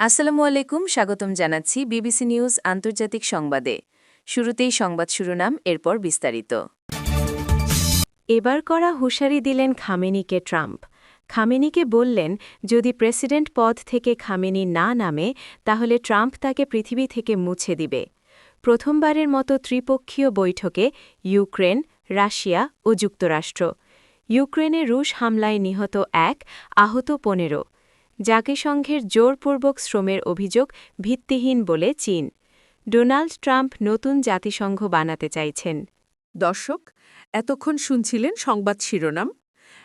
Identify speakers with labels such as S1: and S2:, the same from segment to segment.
S1: আসসালামু আলাইকুম, স্বাগতম জানাচ্ছি বিবিসি নিউজ আন্তর্জাতিক সংবাদে। শুরুতেই সংবাদ শিরোনাম, এরপর বিস্তারিত।
S2: এবার করা হুঁশিয়ারি দিলেন খামেনিকে ট্রাম্প। খামেনিকে বললেন, যদি প্রেসিডেন্ট পদ থেকে খামেনি না নামে, তাহলে ট্রাম্প তাকে পৃথিবী থেকে মুছে দিবে। প্রথমবারের মতো ত্রিপক্ষীয় বৈঠকে ইউক্রেন, রাশিয়া ও যুক্তরাষ্ট্র। ইউক্রেনে রুশ হামলায় নিহত এক, আহত পনেরো। জাতিসংঘের জোরপূর্বক শ্রমের অভিযোগ ভিত্তিহীন বলে চীন। ডোনাল্ড ট্রাম্প নতুন জাতিসংঘ বানাতে চাইছেন।
S3: দর্শক, এতক্ষণ শুনছিলেন সংবাদ শিরোনাম।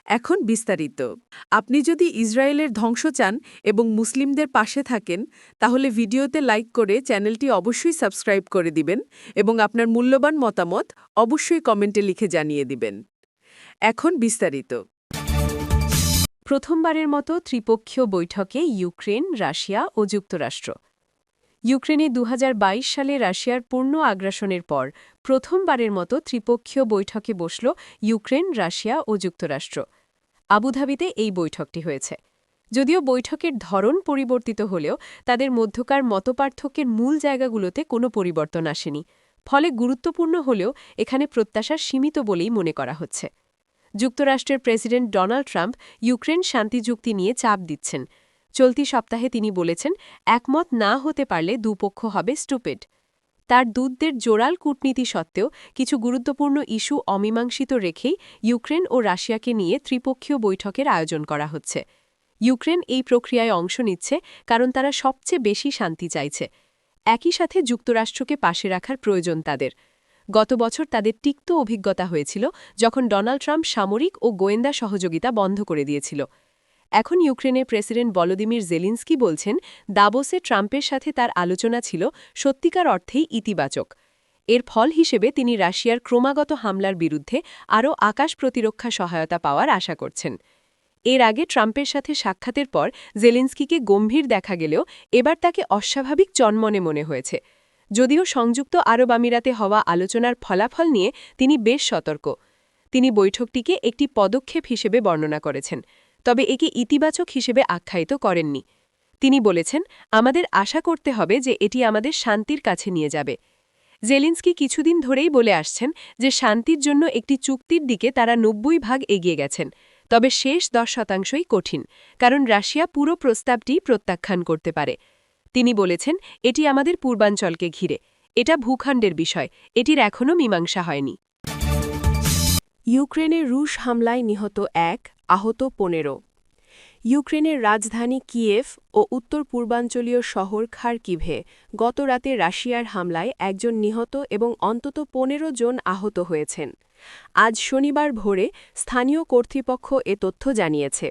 S3: এখন বিস্তারিত। আপনি যদি ইসরায়েলের ধ্বংস চান এবং মুসলিমদের পাশে থাকেন, তাহলে ভিডিওতে লাইক করে চ্যানেলটি অবশ্যই সাবস্ক্রাইব করে দিবেন এবং আপনার মূল্যবান মতামত অবশ্যই কমেন্টে লিখে জানিয়ে দিবেন। এখন বিস্তারিত।
S2: প্রথমবারের মতো ত্রিপক্ষীয় বৈঠকে ইউক্রেন, রাশিয়া ও যুক্তরাষ্ট্র। ইউক্রেনে দু হাজার বাইশ সালে রাশিয়ার পূর্ণ আগ্রাসনের পর প্রথমবারের মতো ত্রিপক্ষীয় বৈঠকে বসল ইউক্রেন, রাশিয়া ও যুক্তরাষ্ট্র। আবুধাবিতে এই বৈঠকটি হয়েছে। যদিও বৈঠকের ধরন পরিবর্তিত হলেও তাদের মধ্যকার মতপার্থক্যের মূল জায়গাগুলোতে কোনো পরিবর্তন আসেনি। ফলে গুরুত্বপূর্ণ হলেও এখানে প্রত্যাশা সীমিত বলেই মনে করা হচ্ছে। যুক্তরাষ্ট্রের প্রেসিডেন্ট ডোনাল্ড ট্রাম্প ইউক্রেন শান্তি চুক্তি নিয়ে চাপ দিচ্ছেন। চলতি সপ্তাহে তিনি বলেছেন, একমত না হতে পারলে দুপক্ষ হবে স্টুপেড। তার দূতদের জোরাল কূটনীতি সত্ত্বেও কিছু গুরুত্বপূর্ণ ইস্যু অমীমাংসিত রেখেই ইউক্রেন ও রাশিয়াকে নিয়ে ত্রিপক্ষীয় বৈঠকের আয়োজন করা হচ্ছে। ইউক্রেন এই প্রক্রিয়ায় অংশ নিচ্ছে কারণ তারা সবচেয়ে বেশি শান্তি চাইছে। একই সাথে যুক্তরাষ্ট্রকে পাশে রাখার প্রয়োজন তাদের। গত বছর তাদের তিক্ত অভিজ্ঞতা হয়েছিল যখন ডোনাল্ড ট্রাম্প সামরিক ও গোয়েন্দা সহযোগিতা বন্ধ করে দিয়েছিল। এখন ইউক্রেনের প্রেসিডেন্ট বলোদিমির জেলিন্সকি বলছেন, দাবোসে ট্রাম্পের সাথে তার আলোচনা ছিল সত্যিকার অর্থেই ইতিবাচক। এর ফল হিসেবে তিনি রাশিয়ার ক্রমাগত হামলার বিরুদ্ধে আরও আকাশ প্রতিরক্ষা সহায়তা পাওয়ার আশা করছেন। এর আগে ট্রাম্পের সাথে সাক্ষাতের পর জেলিন্সকিকে গম্ভীর দেখা গেলেও এবার তাকে অস্বাভাবিক চনমনে মনে হয়েছে। যদিও সংযুক্ত আরব আমিরাতে হওয়া আলোচনার ফলাফল নিয়ে তিনি বেশ সতর্ক। তিনি বৈঠকটিকে একটি পদক্ষেপ হিসেবে বর্ণনা করেছেন, তবে একে ইতিবাচক হিসেবে আখ্যায়িত করেননি। তিনি বলেছেন, আমাদের আশা করতে হবে যে এটি আমাদের শান্তির কাছে নিয়ে যাবে। জেলিন্সকি কিছুদিন ধরেই বলে আসছেন যে শান্তির জন্য একটি চুক্তির দিকে তারা নব্বই ভাগ এগিয়ে গেছেন, তবে শেষ দশ শতাংশই কঠিন, কারণ রাশিয়া পুরো প্রস্তাবটি প্রত্যাখ্যান করতে পারে। তিনি বলেছেন, এটি আমাদের পূর্বাঞ্চলকে ঘিরে। এটা ভূখণ্ডের বিষয়। এটির এখনও মীমাংসা হয়নি। ইউক্রেনে রুশ হামলায় নিহত এক, আহত পনেরো। ইউক্রেনের রাজধানী কিয়েভ ও উত্তর পূর্বাঞ্চলীয় শহর খারকিভে গত রাতে রাশিয়ার হামলায় একজন নিহত এবং অন্তত পনেরো জন আহত হয়েছেন। আজ শনিবার ভোরে স্থানীয় কর্তৃপক্ষ এ তথ্য জানিয়েছে।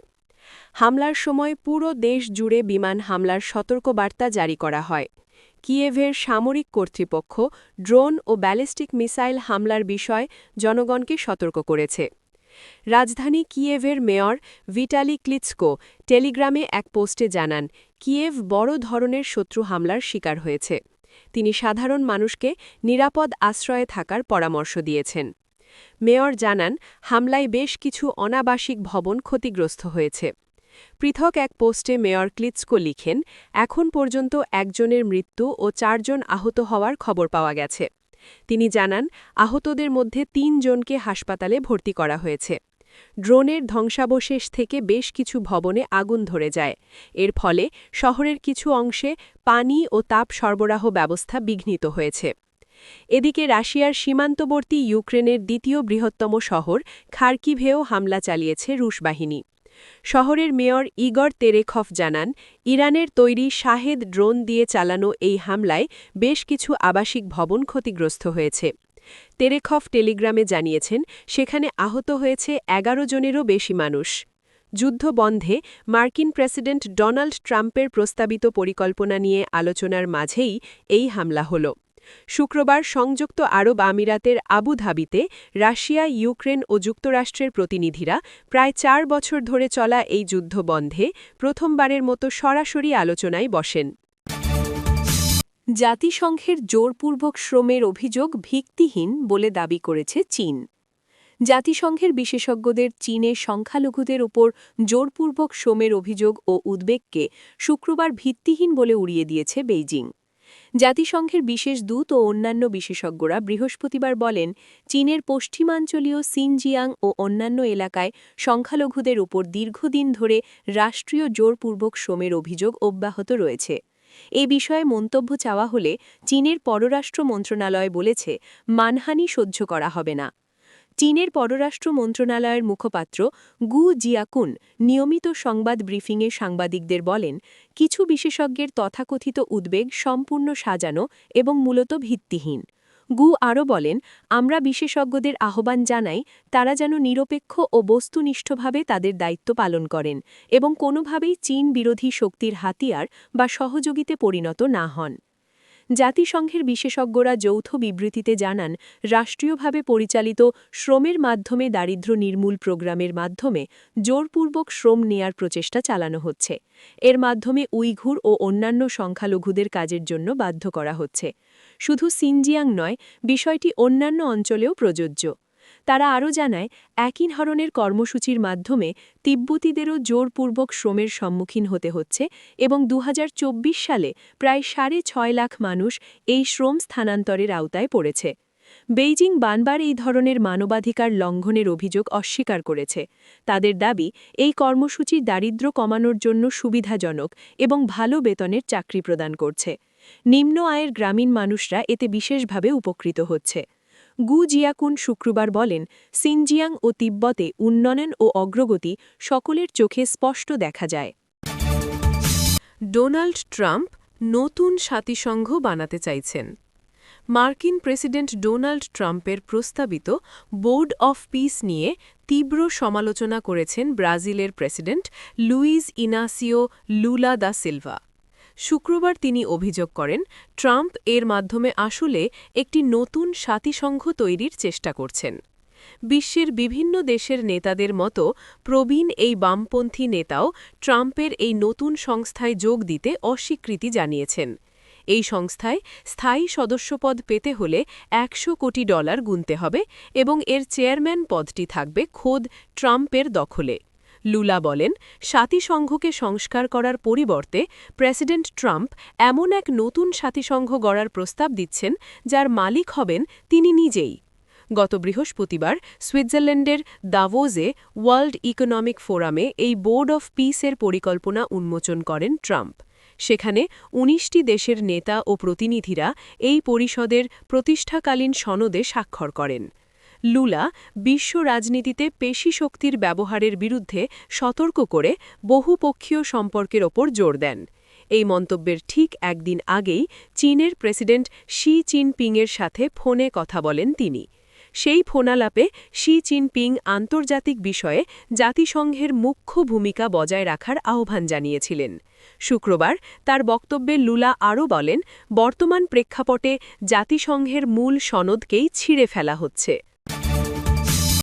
S2: হামলার সময় পুরো দেশ জুড়ে বিমান হামলার সতর্কবার্তা জারি করা হয়। কিয়েভের সামরিক কর্তৃপক্ষ ড্রোন ও ব্যালিস্টিক মিসাইল হামলার বিষয় জনগণকে সতর্ক করেছে। রাজধানী কিয়েভের মেয়র ভিটালি ক্লিৎস্কো টেলিগ্রামে এক পোস্টে জানান, কিয়েভ বড় ধরনের শত্রু হামলার শিকার হয়েছে। তিনি সাধারণ মানুষকে নিরাপদ আশ্রয়ে থাকার পরামর্শ দিয়েছেন। মেয়র জানান, হামলায় বেশ কিছু অনাবাসিক ভবন ক্ষতিগ্রস্ত হয়েছে। পৃথক এক পোস্টে মেয়র ক্লিৎস্কো লিখেন, এখন পর্যন্ত একজনের মৃত্যু ও চারজন আহত হওয়ার খবর পাওয়া গেছে। তিনি জানান, আহতদের মধ্যে তিন জনকে হাসপাতালে ভর্তি করা হয়েছে। ড্রোনের ধ্বংসাবশেষ থেকে বেশ কিছু ভবনে আগুন ধরে যায়। এর ফলে শহরের কিছু অংশে পানি ও তাপ সরবরাহ ব্যবস্থা বিঘ্নিত হয়েছে। এদিকে রাশিয়ার সীমান্তবর্তী ইউক্রেনের দ্বিতীয় বৃহত্তম শহর খার্কিভেও হামলা চালিয়েছে রুশ বাহিনী। শহরের মেয়র ইগর তেরেখফ জানান, ইরানের তৈরি শাহেদ ড্রোন দিয়ে চালানো এই হামলায় বেশ কিছু আবাসিক ভবন ক্ষতিগ্রস্ত হয়েছে। তেরেখফ টেলিগ্রামে জানিয়েছেন, সেখানে আহত হয়েছে এগারো জনেরও বেশি মানুষ। যুদ্ধ বন্ধে মার্কিন প্রেসিডেন্ট ডোনাল্ড ট্রাম্পের প্রস্তাবিত পরিকল্পনা নিয়ে আলোচনার মাঝেই এই হামলা হল। শুক্রবার সংযুক্ত আরব আমিরাতের আবুধাবিতে রাশিয়া, ইউক্রেন ও যুক্তরাষ্ট্রের প্রতিনিধিরা প্রায় চার বছর ধরে চলা এই যুদ্ধ বন্ধে প্রথমবারের মতো সরাসরি আলোচনায় বসেন। জাতিসংঘের জোরপূর্বক শ্রমের অভিযোগ ভিত্তিহীন বলে দাবি করেছে চীন। জাতিসংঘের বিশেষজ্ঞদের চীনে সংখ্যালঘুদের ওপর জোরপূর্বক শ্রমের অভিযোগ ও উদ্বেগকে শুক্রবার ভিত্তিহীন বলে উড়িয়ে দিয়েছে বেইজিং। জাতিসংঘের বিশেষ দূত ও অন্যান্য বিশেষজ্ঞরা বৃহস্পতিবার বলেন, চীনের পশ্চিমাঞ্চলীয় সিনজিয়াং ও অন্যান্য এলাকায় সংখ্যালঘুদের উপর দীর্ঘদিন ধরে রাষ্ট্রীয় জোরপূর্বক শ্রমের অভিযোগ অব্যাহত রয়েছে। এ বিষয়ে মন্তব্য চাওয়া হলে চীনের পররাষ্ট্র মন্ত্রণালয় বলেছে, মানহানি সহ্য করা হবে না। চীনের পররাষ্ট্র মন্ত্রণালয়ের মুখপাত্র গু জিয়াকুন নিয়মিত সংবাদ ব্রিফিংয়ে সাংবাদিকদের বলেন, কিছু বিশেষজ্ঞের তথাকথিত উদ্বেগ সম্পূর্ণ সাজানো এবং মূলত ভিত্তিহীন। গু আরও বলেন, আমরা বিশেষজ্ঞদের আহ্বান জানাই, তারা যেন নিরপেক্ষ ও বস্তুনিষ্ঠভাবে তাদের দায়িত্ব পালন করেন এবং কোনোভাবেই চীন বিরোধী শক্তির হাতিয়ার বা সহযোগিতে পরিণত না হন। জাতিসংঘের বিশেষজ্ঞরা যৌথ বিবৃতিতে জানান, রাষ্ট্রীয়ভাবে পরিচালিত শ্রমের মাধ্যমে দারিদ্র নির্মূল প্রোগ্রামের মাধ্যমে জোরপূর্বক শ্রম নেয়ার প্রচেষ্টা চালানো হচ্ছে। এর মাধ্যমে উইঘুর ও অন্যান্য সংখ্যালঘুদের কাজের জন্য বাধ্য করা হচ্ছে। শুধু সিনজিয়াং নয়, বিষয়টি অন্যান্য অঞ্চলেও প্রযোজ্য। তারা আরও জানায়, একই ধরনের কর্মসূচির মাধ্যমে তিব্বতীদেরও জোরপূর্বক শ্রমের সম্মুখীন হতে হচ্ছে এবং দু হাজার চব্বিশ সালে প্রায় সাড়ে ছয় লাখ মানুষ এই শ্রম স্থানান্তরের আওতায় পড়েছে। বেইজিং বানবার এই ধরনের মানবাধিকার লঙ্ঘনের অভিযোগ অস্বীকার করেছে। তাদের দাবি, এই কর্মসূচি দারিদ্র্য কমানোর জন্য সুবিধাজনক এবং ভালো বেতনের চাকরি প্রদান করছে। নিম্ন আয়ের গ্রামীণ মানুষরা এতে বিশেষভাবে উপকৃত হচ্ছে। গু জিয়াকুন শুক্রবার বলেন, সিনজিয়াং ও তিব্বতে উন্নয়ন ও অগ্রগতি সকলের চোখে স্পষ্ট দেখা যায়। ডোনাল্ড ট্রাম্প নতুন জাতিসংঘ বানাতে চাইছেন। মার্কিন প্রেসিডেন্ট ডোনাল্ড ট্রাম্পের প্রস্তাবিত বোর্ড অফ পিস নিয়ে তীব্র সমালোচনা করেছেন ব্রাজিলের president Luiz Inacio Lula da Silva. শুক্রবার তিনি অভিযোগ করেন, ট্রাম্প এর মাধ্যমে আসলে একটি নতুন সাতিসংঘ তৈরির চেষ্টা করছেন। বিশ্বের বিভিন্ন দেশের নেতাদের মতো প্রবীণ এই বামপন্থী নেতাও ট্রাম্পের এই নতুন সংস্থায় যোগ দিতে অস্বীকৃতি জানিয়েছেন। এই সংস্থায় স্থায়ী সদস্যপদ পেতে হলে একশো কোটি ডলার গুনতে হবে এবং এর চেয়ারম্যান পদটি থাকবে খোদ ট্রাম্পের দখলে। লুলা বলেন জাতিসংঘকে সংস্কার করার পরিবর্তে প্রেসিডেন্ট ট্রাম্প এমন এক নতুন জাতিসংঘ গড়ার প্রস্তাব দিচ্ছেন, যার মালিক হবেন তিনি নিজেই। গত বৃহস্পতিবার সুইজারল্যান্ডের দাভোজে ওয়ার্ল্ড ইকোনমিক ফোরামে এই বোর্ড অফ পিসের পরিকল্পনা উন্মোচন করেন ট্রাম্প। সেখানে ১৯টি দেশের নেতা ও প্রতিনিধিরা এই পরিষদের প্রতিষ্ঠাকালীন সনদে স্বাক্ষর করেন। লুলা বিশ্ব রাজনীতিতে পেশি শক্তির ব্যবহারের বিরুদ্ধে সতর্ক করে বহুপক্ষীয় সম্পর্কের ওপর জোর দেন। এই মন্তব্যের ঠিক একদিন আগেই চীনের প্রেসিডেন্ট শি চিনপিংয়ের সাথে ফোনে কথা বলেন তিনি। সেই ফোনালাপে শি চিনপিং আন্তর্জাতিক বিষয়ে জাতিসংঘের মুখ্য ভূমিকা বজায় রাখার আহ্বান জানিয়েছিলেন। শুক্রবার তার বক্তব্যে লুলা আরও বলেন, বর্তমান প্রেক্ষাপটে জাতিসংঘের মূল সনদকেই ছিঁড়ে ফেলা হচ্ছে।